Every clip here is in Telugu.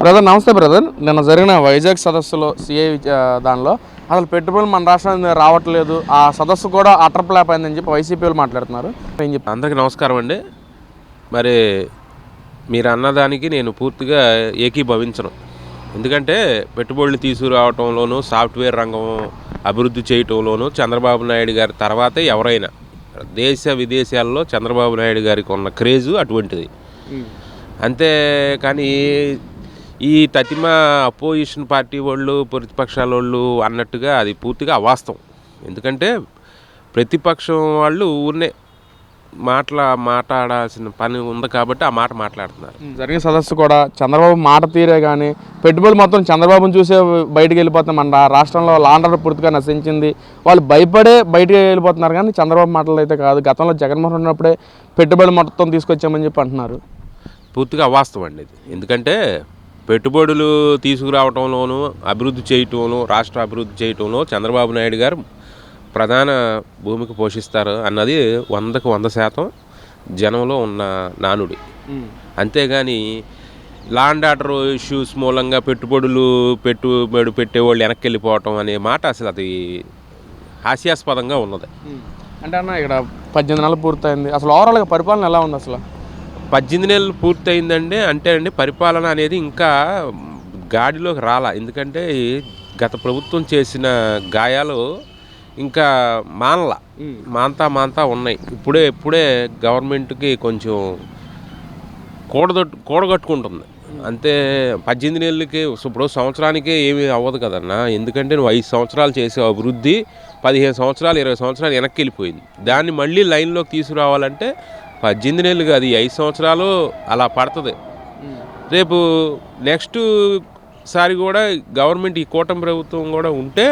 బ్రదర్ నమస్తే బ్రదర్. నిన్న జరిగిన వైజాగ్ సదస్సులో సిఐ దానిలో అసలు పెట్టుబడులు మన రాష్ట్రం రావట్లేదు. ఆ సదస్సు కూడా అట్రప్లాప్ అయిందని చెప్పి వైసీపీ వాళ్ళు మాట్లాడుతున్నారు. ఏం చెప్పి అందరికీ నమస్కారం అండి. మరి మీరు అన్నదానికి నేను పూర్తిగా ఏకీభవించను. ఎందుకంటే పెట్టుబడులు తీసుకురావటంలోనూ సాఫ్ట్వేర్ రంగం అభివృద్ధి చేయటంలోనూ చంద్రబాబు నాయుడు గారి తర్వాతే ఎవరైనా దేశ విదేశాల్లో చంద్రబాబు నాయుడు గారికి ఉన్న క్రేజు అటువంటిది. అంతే కానీ ఈ తతిమ అపోజిషన్ పార్టీ వాళ్ళు ప్రతిపక్షాల వాళ్ళు అన్నట్టుగా అది పూర్తిగా అవాస్తవం. ఎందుకంటే ప్రతిపక్షం వాళ్ళు ఊరినే మాట్లా మాట్లాడాల్సిన పని ఉంది కాబట్టి ఆ మాట మాట్లాడుతున్నారు. జరిగిన సదస్సు కూడా చంద్రబాబు మాట తీరే కానీ పెట్టుబడులు మొత్తం చంద్రబాబుని చూసే బయటికి రా- రాష్ట్రంలో లాండర్ పూర్తిగా నశించింది. వాళ్ళు భయపడే బయటికి వెళ్ళిపోతున్నారు కానీ చంద్రబాబు మాటలు అయితే కాదు. గతంలో జగన్మోహన్ ఉన్నప్పుడే పెట్టుబడులు మొత్తం తీసుకొచ్చామని చెప్పి అంటున్నారు. పూర్తిగా అవాస్తవం అండి ఇది. ఎందుకంటే పెట్టుబడులు తీసుకురావటంలోనూ అభివృద్ధి చేయటంలో రాష్ట్ర అభివృద్ధి చేయటంలో చంద్రబాబు నాయుడు గారు ప్రధాన భూమిక పోషిస్తారు అన్నది వందకు వంద శాతం జనంలో ఉన్న నానుడి. అంతేగాని లాండ్ ఆర్డర్ ఇష్యూస్ మూలంగా పెట్టుబడులు పెట్టుబడి పెట్టేవాళ్ళు వెనక్కి వెళ్ళిపోవటం అనే మాట అసలు అది హాస్యాస్పదంగా ఉన్నది. అంటే అన్న ఇక్కడ పద్దెనిమిది నెలలు పూర్తయింది. అసలు ఓవరాల్గా పరిపాలన ఎలా ఉంది అసలు? పద్దెనిమిది నెలలు పూర్తయిందండి. అంటే అండి పరిపాలన అనేది ఇంకా గాడిలోకి రాలా. ఎందుకంటే గత ప్రభుత్వం చేసిన గాయాలు ఇంకా మానల. మాంతా మాంతా ఉన్నాయి. ఇప్పుడే ఇప్పుడే గవర్నమెంట్కి కొంచెం కూడదొట్టు కూడగట్టుకుంటుంది. అంతే పద్దెనిమిది నెలలకి ఇప్పుడు సంవత్సరానికి ఏమీ అవ్వదు కదన్నా. ఎందుకంటే నువ్వు ఐదు సంవత్సరాలు చేసే అభివృద్ధి పదిహేను సంవత్సరాలు ఇరవై సంవత్సరాలు వెనక్కి వెళ్ళిపోయింది దాన్ని మళ్ళీ లైన్లోకి తీసుకురావాలంటే పద్దెనిమిది నెలలు కాదు ఐదు సంవత్సరాలు అలా పడుతుంది. రేపు నెక్స్ట్ సారి కూడా గవర్నమెంట్ ఈ కూటమి ప్రభుత్వం కూడా ఉంటే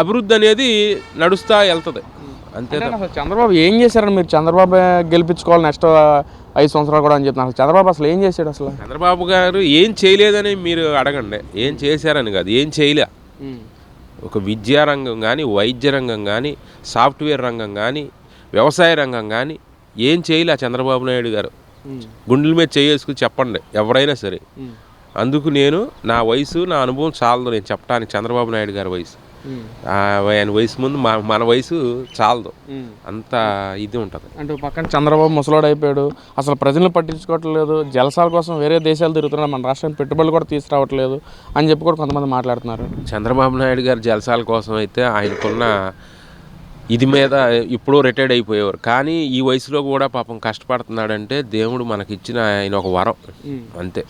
అభివృద్ధి అనేది నడుస్తా వెళ్తుంది. అంతే అసలు చంద్రబాబు ఏం చేశారని మీరు? చంద్రబాబు గెలిపించుకోవాలి నెక్స్ట్ ఐదు సంవత్సరాలు కూడా అని చెప్తున్నారు. చంద్రబాబు అసలు ఏం చేశాడు అసలు? చంద్రబాబు గారు ఏం చేయలేదని మీరు అడగండి. ఏం చేశారని కాదు ఏం చేయలే. ఒక విద్యా రంగం కానీ వైద్య రంగం కానీ సాఫ్ట్వేర్ రంగం కానీ వ్యవసాయ రంగం కానీ ఏం చేయలే చంద్రబాబు నాయుడు గారు. గుండెల మీద చేసుకుని చెప్పండి ఎవరైనా సరే. అందుకు నేను నా వయసు నా అనుభవం చాలదు నేను చెప్పడానికి చంద్రబాబు నాయుడు గారి వయసు. ఆయన వయసు ముందు మా మన వయసు చాలదు. అంత ఇది ఉంటుంది. అంటే పక్కన చంద్రబాబు ముసలోడు అయిపోయాడు. అసలు ప్రజలను పట్టించుకోవట్లేదు. జలసాల కోసం వేరే దేశాలు తిరుగుతున్నారు. మన రాష్ట్రానికి పెట్టుబడులు కూడా తీసుకురావట్లేదు అని చెప్పి కూడా కొంతమంది మాట్లాడుతున్నారు. చంద్రబాబు నాయుడు గారి జలసాల కోసం అయితే ఆయనకున్న ఇది మీద ఇప్పుడు రిటైర్డ్ అయిపోయేవారు. కానీ ఈ వయసులో కూడా పాపం కష్టపడుతున్నాడంటే దేవుడు మనకిచ్చిన ఆయన ఒక వరం. అంతే.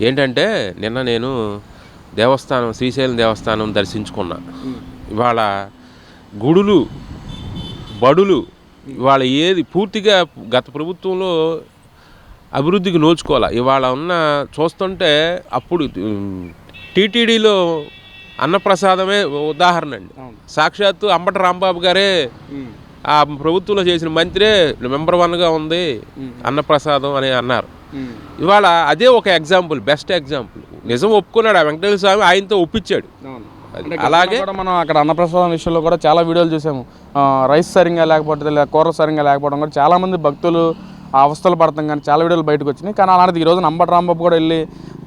ఏంటంటే నిన్న నేను దేవస్థానం శ్రీశైలం దేవస్థానం దర్శించుకున్నా. ఇవాళ గుడులు బడులు ఇవాళ ఏది పూర్తిగా గత ప్రభుత్వంలో అభివృద్ధికి నోచుకోవాలి. ఇవాళ ఉన్న చూస్తుంటే అప్పుడు టీటీడీలో అన్నప్రసాదమే ఉదాహరణ అండి. సాక్షాత్తు అంబటి రాంబాబు గారే ఆ ప్రభుత్వంలో చేసిన మంత్రే నెంబర్ వన్గా ఉంది అన్నప్రసాదం అని అన్నారు. ఇవాళ అదే ఒక ఎగ్జాంపుల్ బెస్ట్ ఎగ్జాంపుల్. నిజం ఒప్పుకున్నాడు ఆ వెంకటేశ్వర స్వామి ఆయనతో ఒప్పించాడు. అలాగే కూడా మనం అక్కడ అన్నప్రసాదం విషయంలో కూడా చాలా వీడియోలు చూసాము. రైస్ సరిగ్గా లేకపోతే లేదా కూర సరిగ్గా లేకపోవడం కూడా చాలా మంది భక్తులు ఆ అవస్థలు పడతాం కానీ చాలా వీడియోలు బయటకు వచ్చినాయి. కానీ అలాంటిది ఈరోజు నంబటి రాంబాబు కూడా వెళ్ళి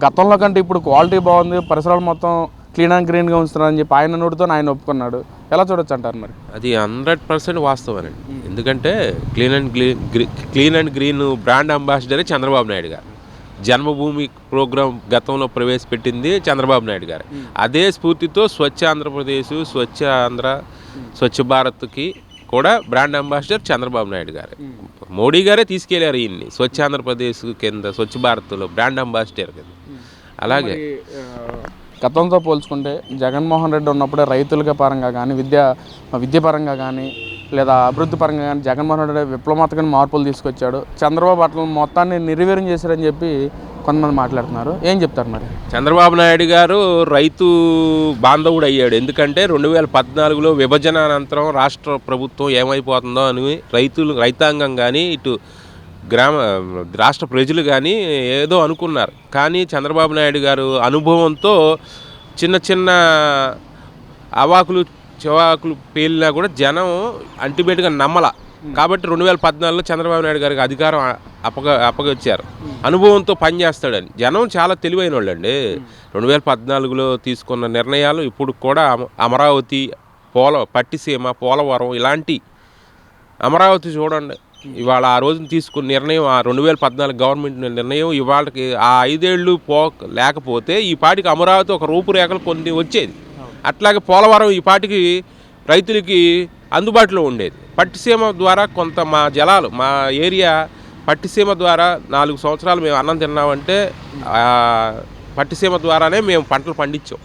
గతంలో కంటే ఇప్పుడు క్వాలిటీ బాగుంది పరిసరాలు మొత్తం క్లీన్ అండ్ గ్రీన్గా ఉంచుతున్నారని చెప్పి ఆయన నోటితో ఆయన ఒప్పుకున్నాడు. ఎలా చూడొచ్చు అంటారు మరి? అది హండ్రెడ్ పర్సెంట్ వాస్తవమేనండి. ఎందుకంటే clean and green clean and green brand అంబాసిడరే Chandrababu Naidu garu. Janmabhoomi programme గతంలో ప్రవేశపెట్టింది చంద్రబాబు నాయుడు గారు. అదే స్ఫూర్తితో స్వచ్ఛ ఆంధ్రప్రదేశ్ స్వచ్ఛ ఆంధ్ర స్వచ్ఛ భారత్కి కూడా బ్రాండ్ అంబాసిడర్ చంద్రబాబు నాయుడు గారు. మోడీ గారే తీసుకెళ్ళారు ఈయన్ని. స్వచ్ఛ ఆంధ్రప్రదేశ్ కింద స్వచ్ఛ భారత్లో బ్రాండ్ అంబాసిడర్ కింద. అలాగే గతంతో పోల్చుకుంటే జగన్మోహన్ రెడ్డి ఉన్నప్పుడే రైతులుగా పరంగా కానీ విద్య విద్య పరంగా కానీ లేదా అభివృద్ధి పరంగా కానీ జగన్మోహన్ రెడ్డి విప్లవాత్మకమైన మార్పులు తీసుకొచ్చాడు. చంద్రబాబు అట్ల మొత్తాన్ని నిర్వీర్యం చేశారని చెప్పి కొంతమంది మాట్లాడుతున్నారు. ఏం చెప్తారు మరి? చంద్రబాబు నాయుడు గారు రైతు బాంధవుడు అయ్యాడు. ఎందుకంటే రెండు వేల పద్నాలుగులో విభజన అనంతరం రాష్ట్ర ప్రభుత్వం ఏమైపోతుందో అని రైతులు రైతాంగం కానీ ఇటు గ్రామ రాష్ట్ర ప్రజలు కానీ ఏదో అనుకున్నారు. కానీ చంద్రబాబు నాయుడు గారు అనుభవంతో చిన్న చిన్న అవాకులు చివాకులు పేలినా కూడా జనం అల్టిమేట్గా నమ్మల. కాబట్టి రెండు వేల పద్నాలుగులో చంద్రబాబు నాయుడు గారికి అధికారం అప్పగ అప్పగించారు అనుభవంతో పనిచేస్తాడని జనం చాలా తెలివైన వాళ్ళండి రెండు వేల పద్నాలుగులో తీసుకున్న నిర్ణయాలు ఇప్పుడు కూడా అమ- అమరావతి పోల పట్టిసీమ పోలవరం ఇలాంటి అమరావతి చూడండి. ఇవాళ ఆ రోజున తీసుకున్న నిర్ణయం ఆ రెండు వేల పద్నాలుగు గవర్నమెంట్ నిర్ణయం ఇవాళకి ఆ ఐదేళ్ళు పో లేకపోతే ఈ పాటికి అమరావతి ఒక రూపురేఖలు కొన్ని వచ్చేది. అట్లాగే పోలవరం ఈ పాటికి రైతులకి అందుబాటులో ఉండేది. పట్టిసీమ ద్వారా కొంత మా జలాలు మా ఏరియా పట్టిసీమ ద్వారా నాలుగు సంవత్సరాలు మేము అన్నం తిన్నామంటే పట్టిసీమ ద్వారానే మేము పంటలు పండించాం.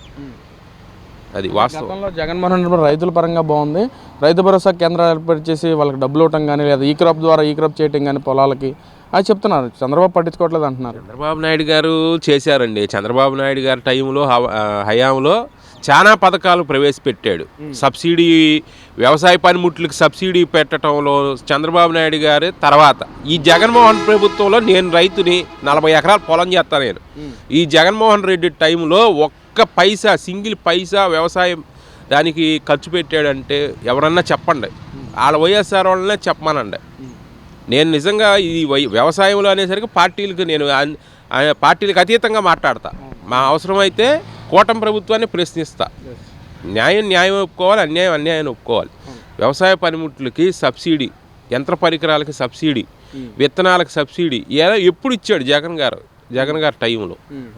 అది వాస్తవం. గతంలో జగన్మోహన్ రెడ్డి రైతుల పరంగా బాగుంది. రైతు భరోసా కేంద్రాలు ఏర్పాటు చేసి వాళ్ళకి డబ్బులు ఇవ్వటం కానీ లేదా ఈ క్రాప్ ద్వారా ఈ క్రాప్ చేయటం కానీ పొలాలకి అది చెప్తున్నారు. చంద్రబాబు పట్టించుకోవట్లేదు అంటున్నారు. చంద్రబాబు నాయుడు గారు చేశారండి. చంద్రబాబు నాయుడు గారి టైంలో హయాంలో చాలా పథకాలు ప్రవేశపెట్టాడు. సబ్సిడీ వ్యవసాయ పనిముట్లకు సబ్సిడీ పెట్టడంలో చంద్రబాబు నాయుడు గారి తర్వాత ఈ జగన్మోహన్ ప్రభుత్వంలో నేను రైతుని నలభై ఎకరాలు పొలం చేస్తాను నేను. ఈ జగన్మోహన్ రెడ్డి టైంలో ఒక్క పైసా సింగిల్ పైసా వ్యవసాయం దానికి ఖర్చు పెట్టాడంటే ఎవరన్నా చెప్పండి. వాళ్ళ వైఎస్ఆర్ వాళ్ళనే చెప్పమనండి. నేను నిజంగా ఈ వై- వ్యవసాయంలో అనేసరికి పార్టీలకు నేను పార్టీలకు అతీతంగా మాట్లాడతా. మా అవసరమైతే కూటమి ప్రభుత్వాన్ని ప్రశ్నిస్తా. న్యాయం న్యాయం ఒప్పుకోవాలి అన్యాయం అన్యాయాన్ని ఒప్పుకోవాలి. వ్యవసాయ పనిముట్లకి సబ్సిడీ యంత్ర పరికరాలకి సబ్సిడీ విత్తనాలకు సబ్సిడీ ఎలా ఎప్పుడు ఇచ్చాడు జగన్ గారు జగన్ గారి టైంలో.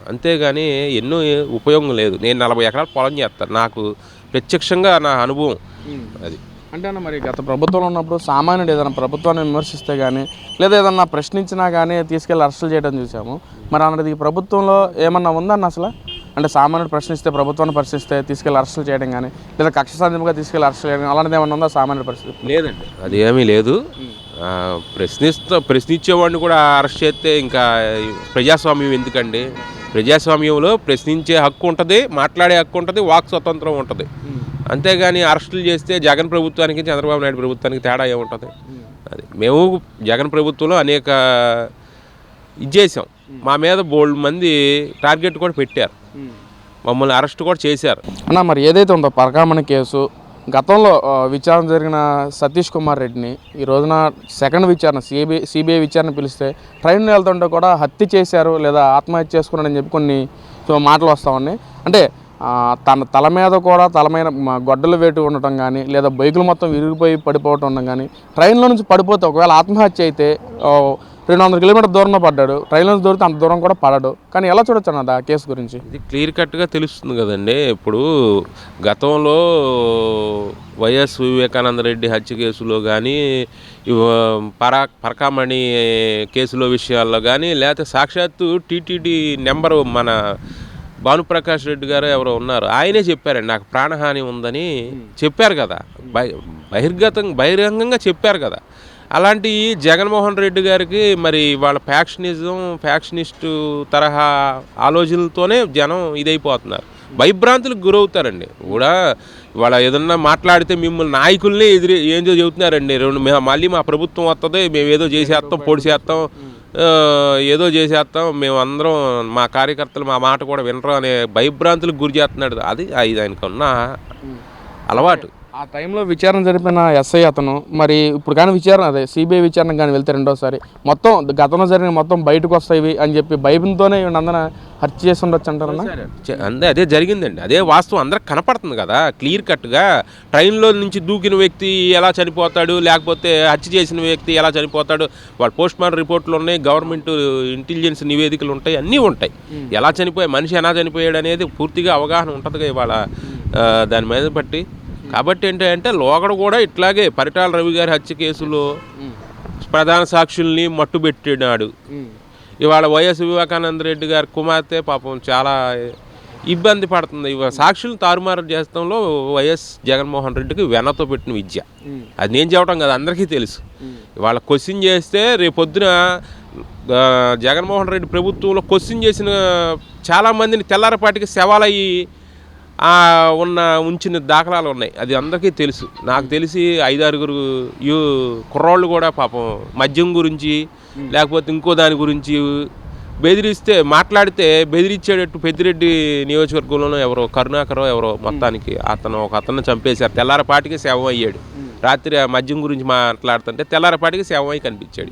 అంతేగాని ఎన్నో ఉపయోగం లేదు. నేను నలభై ఎకరాలు పొలం చేస్తాను. నాకు ప్రత్యక్షంగా నా అనుభవం అది. అంటే అన్న మరి గత ప్రభుత్వంలో ఉన్నప్పుడు సామాన్యుడు ఏదైనా ప్రభుత్వాన్ని విమర్శిస్తే కానీ లేదా ఏదన్నా ప్రశ్నించినా కానీ తీసుకెళ్ళి అరెస్టులు చేయడం చూసాము. మరి అన్నది ఈ ప్రభుత్వంలో ఏమన్నా ఉందన్న అసలు? అంటే సామాన్యుడు ప్రశ్నిస్తే ప్రభుత్వాన్ని ప్రశ్నిస్తే తీసుకెళ్ళి అరెస్టులు చేయడం కానీ లేదా కక్ష సాధ్యంగా తీసుకెళ్ళి అరెస్టులు చేయడం అలాంటిది ఏమన్నా ఉందా సామాన్యుడు పరిస్థితి? లేదండి. అది ఏమీ లేదు. ప్రశ్నిస్తా ప్రశ్నించేవాడిని కూడా అరెస్ట్ చేస్తే ఇంకా ప్రజాస్వామ్యం ఎందుకండి? ప్రజాస్వామ్యంలో ప్రశ్నించే హక్కు ఉంటుంది మాట్లాడే హక్కు ఉంటుంది వాక్ స్వతంత్రం ఉంటుంది. అంతేగాని అరెస్టులు చేస్తే జగన్ ప్రభుత్వానికి చంద్రబాబు నాయుడు ప్రభుత్వానికి తేడా ఏముంటుంది? అది మేము జగన్ ప్రభుత్వంలో అనేక ఇది చేసాం మా మీద బోల్డ్ మంది టార్గెట్ కూడా పెట్టారు. మమ్మల్ని అరెస్ట్ కూడా చేశారు. అన్న మరి ఏదైతే ఉందో పరకామణి కేసు గతంలో విచారణ జరిగిన సతీష్ కుమార్ రెడ్డిని ఈ రోజున సెకండ్ విచారణ సిబిఐ సిబిఐ విచారణ పిలిస్తే ట్రైన్ వెళ్తుంటే కూడా హత్య చేశారు లేదా ఆత్మహత్య చేసుకున్నాడని చెప్పి కొన్ని సో మాటలు వస్తూ ఉన్నాయి. అంటే తన తల మీద కూడా తల మీద మ- గొడ్డలు వేటు ఉండటం కానీ లేదా బైకులు మొత్తం విరిగిపోయి పడిపోవటం ఉండడం కానీ ట్రైన్లో నుంచి పడిపోతే ఒకవేళ ఆత్మహత్య అయితే రెండు వందల కిలోమీటర్ దూరంలో పడ్డాడు. ట్రైన్లో నుంచి అంత దూరం కూడా పడడు. కానీ ఎలా చూడొచ్చు అన్నది ఆ కేసు గురించి? ఇది క్లియర్ కట్గా తెలుస్తుంది కదండి. ఇప్పుడు గతంలో వైఎస్ వివేకానంద రెడ్డి హత్య కేసులో కానీ పరా పరకామణి కేసులో విషయాల్లో కానీ లేకపోతే సాక్షాత్తు టీటీడీ నెంబరు మన భానుప్రకాష్ రెడ్డి గారు ఎవరో ఉన్నారు. ఆయనే చెప్పారండి నాకు ప్రాణహాని ఉందని చెప్పారు కదా. బహిర్గతం బహిరంగంగా చెప్పారు కదా. అలాంటి జగన్మోహన్ రెడ్డి గారికి మరి వాళ్ళ ఫ్యాక్షనిజం ఫ్యాక్షనిస్టు తరహా ఆలోచనలతోనే జనం ఇదైపోతున్నారు. భయభ్రాంతులకు గురవుతారండి. కూడా వాళ్ళ ఏదన్నా మాట్లాడితే మిమ్మల్ని నాయకుల్ని ఎదురు ఏందో చెబుతున్నారండి. రెండు మేము మళ్ళీ మా ప్రభుత్వం వస్తుంది మేము ఏదో చేసేస్తాం పొడి చేస్తాం ఏదో చేసేస్తాం మేము అందరం మా కార్యకర్తలు మా మాట కూడా వినరు అనే భయభ్రాంతులకు గురి చేస్తున్నాడు. అది అది ఆయనకు అలవాటు. ఆ టైంలో విచారణ జరిపిన ఎస్ఐ అతను మరి ఇప్పుడు కానీ విచారణ అదే సిబిఐ విచారణ కానీ వెళ్తే రెండోసారి మొత్తం గతంలో జరిగిన మొత్తం బయటకు వస్తాయి అని చెప్పి భయంతోనే అందన హత్య చేసి ఉండొచ్చు అంటారన్నా? చ- అందే అదే జరిగిందండి. అదే వాస్తవం అందరికి కనపడుతుంది కదా క్లియర్ కట్గా ట్రైన్లో నుంచి దూకిన వ్యక్తి ఎలా చనిపోతాడు లేకపోతే హత్య చేసిన వ్యక్తి ఎలా చనిపోతాడు వాళ్ళ పోస్ట్ మార్టం రిపోర్ట్లు ఉన్నాయి గవర్నమెంట్ ఇంటెలిజెన్స్ నివేదికలు ఉంటాయి అన్నీ ఉంటాయి. ఎలా చనిపోయి మనిషి ఎలా చనిపోయాడు అనేది పూర్తిగా అవగాహన ఉంటుంది ఇవాళ దాని మీద బట్టి. కాబట్టి ఏంటంటే లోగడ కూడా ఇట్లాగే పరిటాల రవి గారి హత్య కేసులో ప్రధాన సాక్షుల్ని మట్టుబెట్టినాడు ఇవాళ వైఎస్ వివేకానంద రెడ్డి గారి కుమార్తె పాపం చాలా ఇబ్బంది పడుతుంది. ఇవ సాక్షులు తారుమారు చేస్తంలో వైఎస్ జగన్మోహన్ రెడ్డికి వెనతో పెట్టిన విద్య. అది నేను చెప్పడం కదా అందరికీ తెలుసు. ఇవాళ క్వశ్చన్ చేస్తే రేపొద్దున జగన్మోహన్ రెడ్డి ప్రభుత్వంలో క్వశ్చన్ చేసిన చాలామందిని తెల్లారపాటికి శవాలయ్యి ఆ, ఉన్న ఉంచిన దాఖలాలు ఉన్నాయి. అది అందరికీ తెలుసు. నాకు తెలిసి ఐదారుగురు యూ కుర్రోళ్ళు కూడా పాపం మద్యం గురించి లేకపోతే ఇంకో దాని గురించి బెదిరిస్తే మాట్లాడితే బెదిరించేటట్టు పెద్దిరెడ్డి నియోజకవర్గంలోనూ ఎవరో కరుణాకరో ఎవరో మొత్తానికి అతను ఒక అతను చంపేశారు. తెల్లారపాటికి శవం అయ్యాడు. రాత్రి ఆ మద్యం గురించి మాట్లాడుతుంటే తెల్లారపాటికి శవం అయి కనిపించాడు.